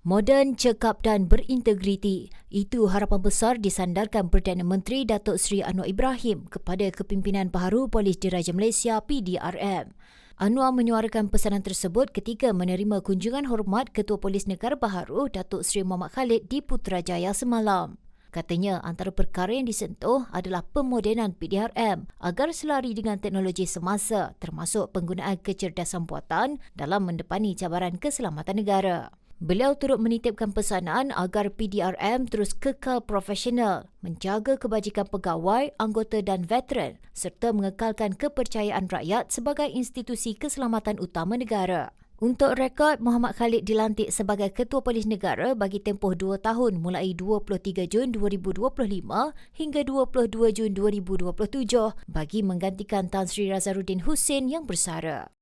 Moden, cekap dan berintegriti. Itu harapan besar disandarkan Perdana Menteri Datuk Seri Anwar Ibrahim kepada kepimpinan baharu Polis Diraja Malaysia PDRM. Anwar menyuarakan pesanan tersebut ketika menerima kunjungan hormat Ketua Polis Negara Baharu Datuk Seri Muhammad Khalid di Putrajaya semalam. Katanya antara perkara yang disentuh adalah pemodenan PDRM agar selari dengan teknologi semasa termasuk penggunaan kecerdasan buatan dalam mendepani cabaran keselamatan negara. Beliau turut menitipkan pesanan agar PDRM terus kekal profesional, menjaga kebajikan pegawai, anggota dan veteran serta mengekalkan kepercayaan rakyat sebagai institusi keselamatan utama negara. Untuk rekod, Muhammad Khalid dilantik sebagai Ketua Polis Negara bagi tempoh dua tahun mulai 23 Jun 2025 hingga 22 Jun 2027 bagi menggantikan Tan Sri Razaruddin Hussein yang bersara.